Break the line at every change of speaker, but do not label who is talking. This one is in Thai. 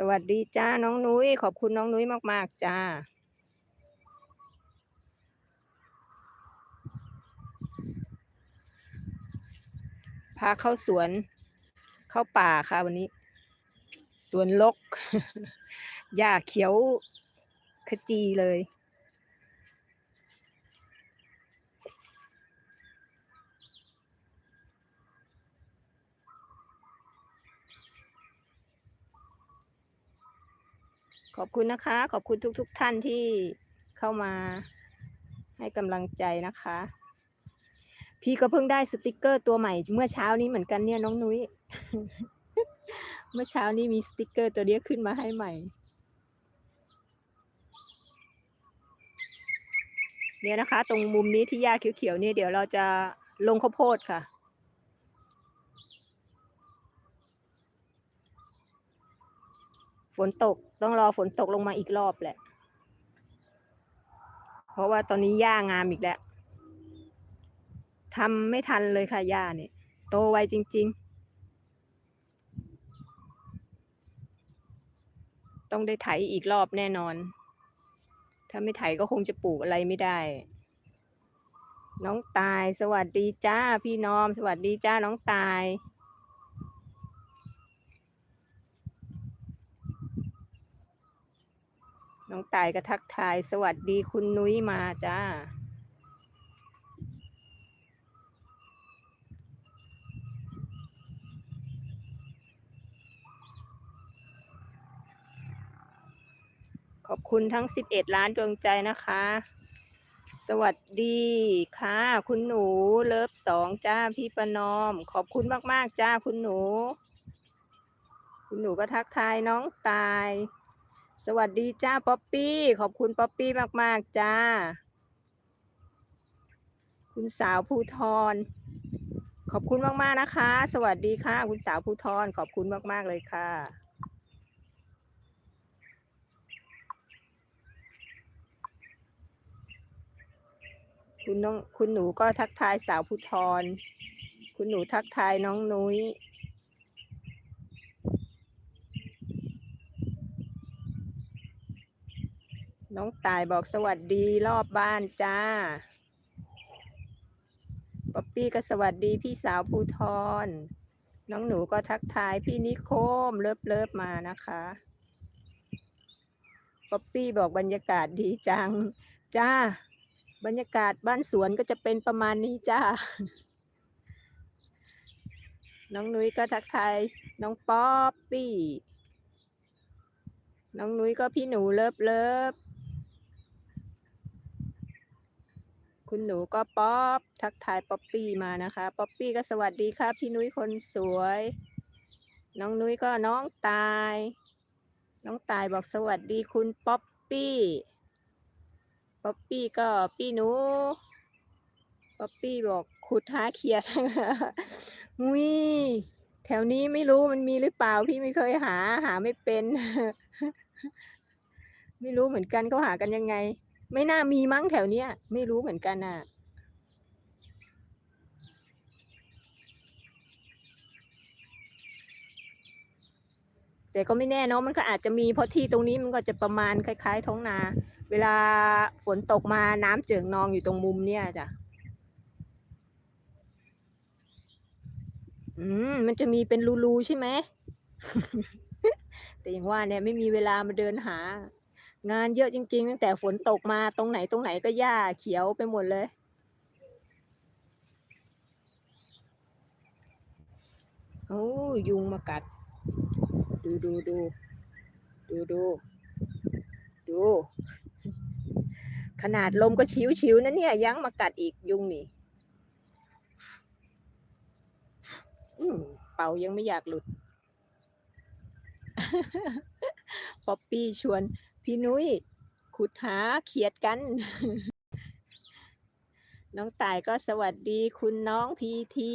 สวัสดีจ้าน้องนุ้ยขอบคุณน้องนุ้ยมาก ๆ จ้า พาเข้าสวน เข้าป่าค่ะวันนี้ สวนลกหญ้าเขียวขจีเลย ขอบคุณนะคะ ขอบคุณทุกๆท่านที่เข้ามาให้กำลังใจนะคะ พี่ก็เพิ่งได้สติกเกอร์ตัวใหม่ เมื่อเช้านี้เหมือนกันเนี่ยน้องนุ้ย เมื่อเช้านี้มีสติกเกอร์ตัวเนี้ยขึ้นมาให้ใหม่ เนี่ยนะคะ ตรงมุมนี้ที่หญ้าเขียวๆนี่เดี๋ยวเราจะลงข้าวโพดค่ะ ฝนตกต้องรอฝนตกลงมาอีกรอบแหละ เพราะว่าตอนนี้หญ้างามอีกแล้วทำไม่ทันเลยค่ะหญ้าเนี่ย โตไวจริง ๆ ต้องได้ไถอีกรอบแน่นอน ถ้าไม่ไถก็คงจะปลูกอะไรไม่ได้ น้องตายสวัสดีจ้าพี่น้อม สวัสดีจ้าน้องตาย น้องตายก็ทักทาย สวัสดีคุณนุ้ยมาจ้า ขอบคุณทั้ง 11 ล้านดวงใจนะคะ สวัสดีค่ะ คุณหนูเลิฟสองจ้าพี่ประนอม ขอบคุณมาก ๆ จ้าคุณหนู คุณหนูก็ทักทายน้องตาย สวัสดีจ้าป๊อปปี้ ขอบคุณป๊อปปี้มาก ๆ จ้า คุณสาวภูทรขอบคุณมาก ๆ นะคะ สวัสดีค่ะ คุณสาวภูทรขอบคุณมาก ๆ เลยค่ะคุณน้องคุณหนูก็ทักทายสาวภูทร คุณหนูทักทายน้องนุ้ย น้องตายบอกสวัสดีรอบบ้านจ้า ป๊อปปี้ก็สวัสดีพี่สาวภูทร น้องหนูก็ทักทายพี่นิโคมเลิฟเลิฟมานะคะ ป๊อปปี้บอกบรรยากาศดีจัง จ้า บรรยากาศบ้านสวนก็จะเป็นประมาณนี้จ้า น้องนุ้ยก็ทักทายน้องป๊อปปี้น้องนุ้ยก็พี่หนูเลิฟเลิฟ คุณหนูก็ป๊อปทักทายป๊อปปี้มานะคะ ป๊อปปี้ก็สวัสดีค่ะ พี่นุ้ยคนสวย น้องนุ้ยก็น้องตาย น้องตายบอกสวัสดีคุณป๊อปปี้ ป๊อปปี้ก็พี่หนู ป๊อปปี้บอกขุดหาเขียดมุ้ยแถวนี้ไม่รู้มันมีหรือเปล่าพี่ไม่เคยหา หาไม่เป็น ไม่รู้เหมือนกันเขาหากันยังไง ไม่น่ามีมั้งแถวเนี้ย ไม่รู้เหมือนกันอะ แต่ก็ไม่แน่เนอะมันก็อาจจะมีเพราะที่ตรงนี้มันก็จะประมาณคล้าย ๆ ท้องนา เวลาฝนตกมาน้ำเจิ่งนองอยู่ตรงมุมเนี่ยจ้ะอืมมันจะมีเป็นรูๆใช่ไหม แต่อย่างว่าเนี่ยไม่มีเวลามาเดินหา งานเยอะจริง ๆ ตั้งแต่ฝนตกมาตรงไหนตรงไหนก็หญ้าเขียวไปหมดเลย โอ้ยุงมากัด ดูดูดูดูดูดู ขนาดลมก็ชิวๆนะเนี่ย ยังมากัดอีกยุงนี่เป่ายังไม่อยากหลุด ป๊อปปี้ชวน พี่นุ้ยขุดหาเขียดกัน น้องตายก็สวัสดีคุณน้องพีที